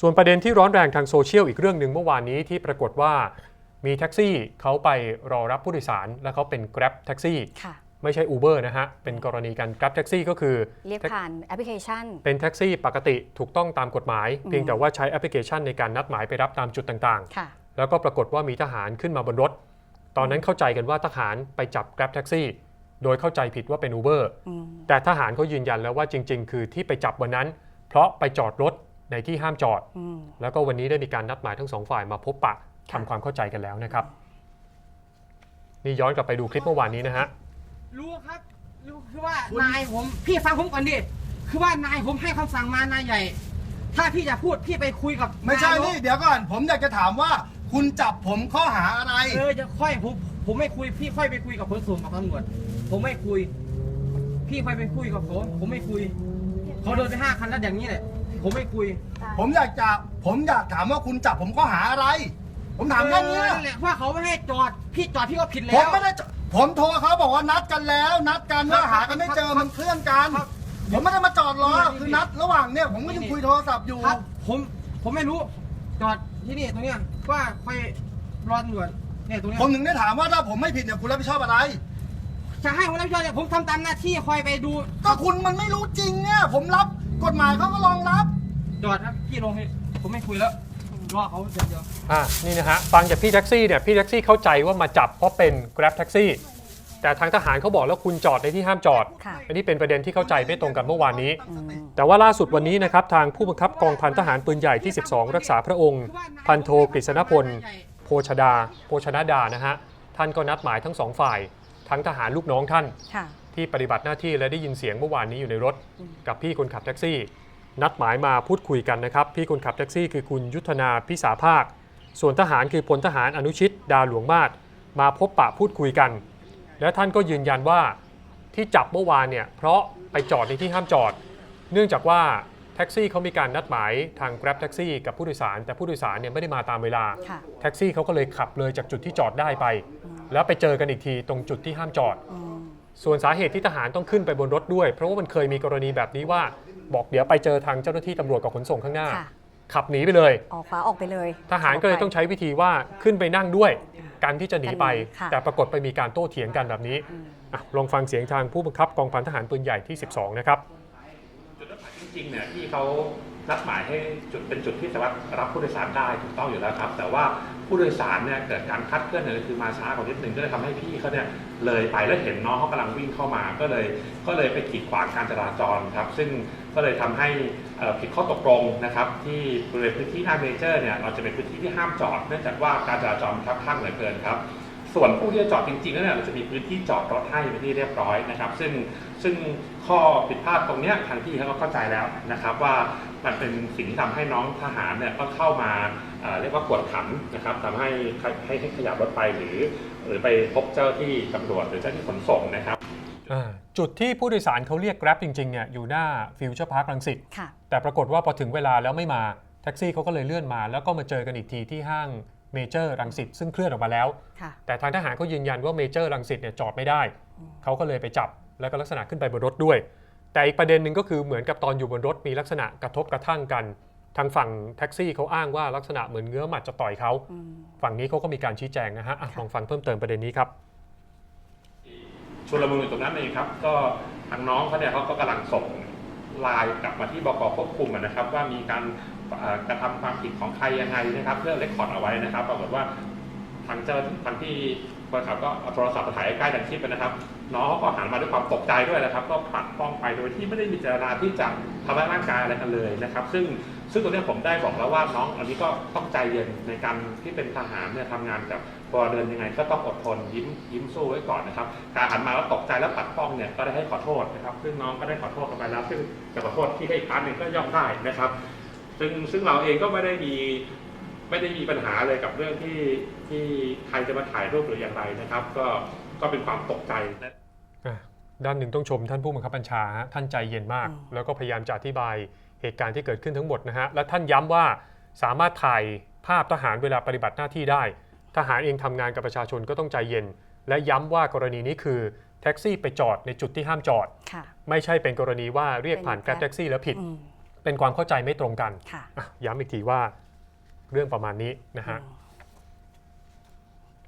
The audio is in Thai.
ส่วนประเด็นที่ร้อนแรงทางโซเชียลอีกเรื่องหนึ่งเมื่อวานนี้ที่ปรากฏว่ามีแท็กซี่เขาไปรอรับผู้โดยสาร และเขาเป็น Grab แท็กซี่ค่ะไม่ใช่ Uber นะฮะ เป็นกรณีการ Grab แท็กซี่ก็คือ เรียกผ่านแอปพลิเคชัน เป็นแท็กซี่ปกติถูกต้องตามกฎหมายอืมเพียงแต่ว่าใช้แอปพลิเคชันในการนัดหมายไปรับตามจุดต่างค่ะๆแล้วก็ปรากฏว่ามีทหารขึ้นมาบนรถ ตอนนั้นเข้าใจกันว่าทหารไปจับ Grab แท็กซี่โดยเข้าใจผิดว่าเป็น Uber อืมแต่ทหารเขายืนยันแล้วว่าจริง ๆ คือที่ไปจับวันนั้น เพราะไปจอดรถ ในที่ห้ามจอดอืมแล้วก็วันนี้ได้มีการนัดหมายทั้งสองฝ่ายมาพบปะค่ะทำความเข้าใจกันแล้วนะครับ นี่ย้อนกลับไปดูคลิปเมื่อวานนี้นะฮะ รู้ครับรู้คือว่านายผมพี่ฟังผมก่อนดิคือว่านายผมให้คำสั่งมานายใหญ่ ถ้าพี่จะพูดพี่ไปคุยกับไม่ใช่ายกนี่ เดี๋ยวก่อน ผมอยากจะถามว่า คุณจับผมข้อหาอะไรเออจะค่อยผมผมไม่คุยพี่ค่อยไปคุยกับขนส่งกับตำรวจผมไม่คุย พี่ค่อยไปคุยกับผมผมไม่คุยเขาเดินไปห้าคันแล้วอย่างนี้แหละ ผมไม่คุย ผมอยากจะผมอยากถามว่าคุณจับผมข้อหาอะไร ผมถามแค่นี้เออนั่นแหละว่าเขาไม่ให้จอด พี่จอดพี่ก็ผิดผแล้มว ไม่ได้จะผมโทรเขาบอกว่านัดกันแล้ว นัดกันว่าหากันไม่เจอครับมันเคลื่อนกัน ครับผมไม่ได้มาจอดรอนี่คือนัดระหว่างเนี่ยผมก็ยังคุยโทรศัพท์อยู่ ครับ ผมผมไม่รู้ จอดที่นี่ตรงเนี้ยว่าค่อยรอตำรวจเนี่ยตรงเนี้ยผมถึงได้ถามว่าถ้าผมไม่ผิดเนี่ยคุณรับผิดชอบอะไร จะให้ผมรับผิดชอบเนี่ยผมทำตามหน้าที่คอยไปดู ก็คุณมันไม่รู้จริงเนี่ย ผมรับ กฎหมายเขาก็รองรับ จอดครับพี่ลงให้ผมไม่คุยแล้วรอเขาเดี๋ยวเดี๋ยวอ่านี่นะฮะฟังจากพี่แท็กซี่เนี่ยพี่แท็กซี่เข้าใจว่ามาจับเพราะเป็น Grab แท็กซี่แต่ทางทหารเขาบอกแล้วคุณจอดในที่ห้ามจอด ค่ะ อันนี้เป็นประเด็นที่เข้าใจไม่ตรงกันเมื่อวานนี้อืมแต่ว่าล่าสุดวันนี้นะครับทางผู้บังคับกองพันทหารปืนใหญ่ที่ 12 รักษาพระองค์ พันโทกฤษณพลโภชดาโภชนดานะฮะท่านก็นัดหมายทั้งสองฝ่าย ทั้งทหารลูกน้องท่าน ค่ะ ที่ปฏิบัติหน้าที่และได้ยินเสียงเมื่อวานนี้อยู่ในรถอืมกับพี่คนขับแท็กซี่ นัดหมายมาพูดคุยกันนะครับ พี่คนขับแท็กซี่คือคุณยุทธนาพิสาภาค ส่วนทหารคือพลทหารอนุชิต ดาหลวงมาศมาพบปะพูดคุยกัน และท่านก็ยืนยันว่าที่จับเมื่อวานเนี่ยเพราะไปจอดในที่ห้ามจอด เนื่องจากว่าแท็กซี่เขามีการนัดหมายทาง Grab แท็กซี่กับผู้โดยสาร แต่ผู้โดยสารเนี่ยไม่ได้มาตามเวลา ค่ะ แท็กซี่เขาก็เลยขับเลยจากจุดที่จอดได้ไปอืมแล้วไปเจอกันอีกทีตรงจุดที่ห้ามจอดอืม ส่วนสาเหตุที่ทหารต้องขึ้นไปบนรถด้วย เพราะว่ามันเคยมีกรณีแบบนี้ว่าบอกเดี๋ยวไปเจอทางเจ้าหน้าที่ตำรวจกับขนส่งข้างหน้า ค่ะ ขับหนีไปเลย ออกขวาออกไปเลยทหารก็เลยต้องใช้วิธีว่าขึ้นไปนั่งด้วยกันที่จะหนีไปกันหนีค่ะแต่ปรากฏไปมีการโต้เถียงกันแบบนี้อืมอะลองฟังเสียงทางผู้บังคับกองพันทหารปืนใหญ่ที่ 12 นะครับ จุดนัดหมายจริงๆเนี่ยที่เขานัดหมายให้จุดเป็นจุดที่สามารถรับผู้โดยสารได้ถูกต้องอยู่แล้วครับ แต่ว่า ผู้โดยสารเนี่ยเกิดการคัดเคลื่อนเนี่ยคือมาช้ากว่านิดนึงก็เลยทำให้พี่เขาเนี่ยเลยไปแล้วเห็นน้องเขากำลังวิ่งเข้ามา ก็เลยก็เลยไปกีดขวางการจราจรครับ ซึ่งก็เลยทำให้เอ่อผิดข้อตกลงนะครับ ที่บริเวณพื้นที่หน้าเมเจอร์เนี่ยเราจะเป็นพื้นที่ที่ห้ามจอดเนื่องจากว่าการจราจรมันคับข้างเหลือเกินครับ ส่วนผู้ที่จะจอดจริงๆแล้วเนี่ยเราจะมีพื้นที่จอดรถให้เป็นที่เรียบร้อยนะครับ ซึ่งซึ่งข้อผิดพลาดตรงเนี้ยทางพี่เขาก็เข้าใจแล้วนะครับ ว่ามันเป็นสิ่งที่ทำให้น้องทหารเนี่ยก็เข้ามาเอ่อเรียกว่ากวดขันนะครับทำให้ให้ให้ขยับรถไปหรือ หรือไปพบเจ้าที่ตำรวจหรือเจ้าที่ขนส่งนะครับ อ่าจุดที่ผู้โดยสารเขาเรียก Grab จริงๆเนี่ยอยู่หน้าฟิวเจอร์พาร์ครังสิตค่ะ แต่ปรากฏว่าพอถึงเวลาแล้วไม่มา แท็กซี่เขาก็เลยเลื่อนมา แล้วก็มาเจอกันอีกทีที่ห้าง เมเจอร์รังสิตซึ่งเคลื่อนออกมาแล้ว ค่ะแต่ทางทหารเขายืนยันว่าเมเจอร์รังสิตเนี่ยจอดไม่ได้อืมเขาก็เลยไปจับแล้วก็ลักษณะขึ้นไปบนรถด้วย แต่อีกประเด็นหนึ่งก็คือเหมือนกับตอนอยู่บนรถมีลักษณะกระทบกระทั่งกัน ทางฝั่งแท็กซี่เขาอ้างว่าลักษณะเหมือนเงื้อหมัดจะต่อยเขาอืม ฝั่งนี้เขาก็มีการชี้แจงนะฮะอะค่ะ ลองฟังเพิ่มเติมประเด็นนี้ครับ ชุลมุนอยู่ตรงนั้นเองครับ ก็ทางน้องเขาเนี่ยเขาก็กำลังส่ง ลายกลับมาที่บกควบคุมนะครับ ว่ามีการกระทำความผิดของใครยังไงนะครับ เพื่อเรคคอร์ดเอาไว้นะครับปรากฏว่าทางเจ้าทางที่คนขับก็เอาโทรศัพท์มาถ่ายใกล้ดังคลิปนะครับ น้องก็หันมาด้วยความตกใจด้วยนะครับ ก็ปัดป้องไปโดยที่ไม่ได้มีเจตนาที่จะทำร้ายร่างกายอะไรกันเลยนะครับ ซึ่งซึ่งตรงนี้ผมได้บอกแล้วว่าน้องอันนี้ก็ต้องใจเย็นในการที่เป็นทหารเนี่ยทำงานกับพลเรือนยังไง ก็ต้องอดทนยิ้มยิ้มสู้ไว้ก่อนนะครับ การหันมาแล้วตกใจแล้วปัดป้องเนี่ยก็ได้ให้ขอโทษนะครับ ซึ่งน้องก็ได้ขอโทษกันไปแล้วซึ่งจะขอโทษที่ให้อีกครั้งหนึ่งก็ย่อมได้นะครับ ซึ่งซึ่งเราเองก็ไม่ได้มีไม่ได้มีปัญหาเลยกับเรื่องที่ที่ใครจะมาถ่ายรูปหรืออย่างไรนะครับ ก็ ก็เป็นความตกใจนะอะด้านหนึ่งต้องชมท่านผู้บังคับบัญชาฮะท่านใจเย็นมากอืมแล้วก็พยายามจะอธิบายเหตุการณ์ที่เกิดขึ้นทั้งหมดนะฮะและท่านย้ำว่าสามารถถ่ายภาพทหารเวลาปฏิบัติหน้าที่ได้ ทหารเองทำงานกับประชาชนก็ต้องใจเย็น และย้ำว่ากรณีนี้คือแท็กซี่ไปจอดในจุดที่ห้ามจอด ค่ะ ไม่ใช่เป็นกรณีว่าเรียกผ่านเป็นแกร็บแท็กซี่แล้วผิด อืมเป็นความเข้าใจไม่ตรงกันค่ะ อะย้ำอีกทีว่าเรื่องประมาณนี้นะฮะ อืม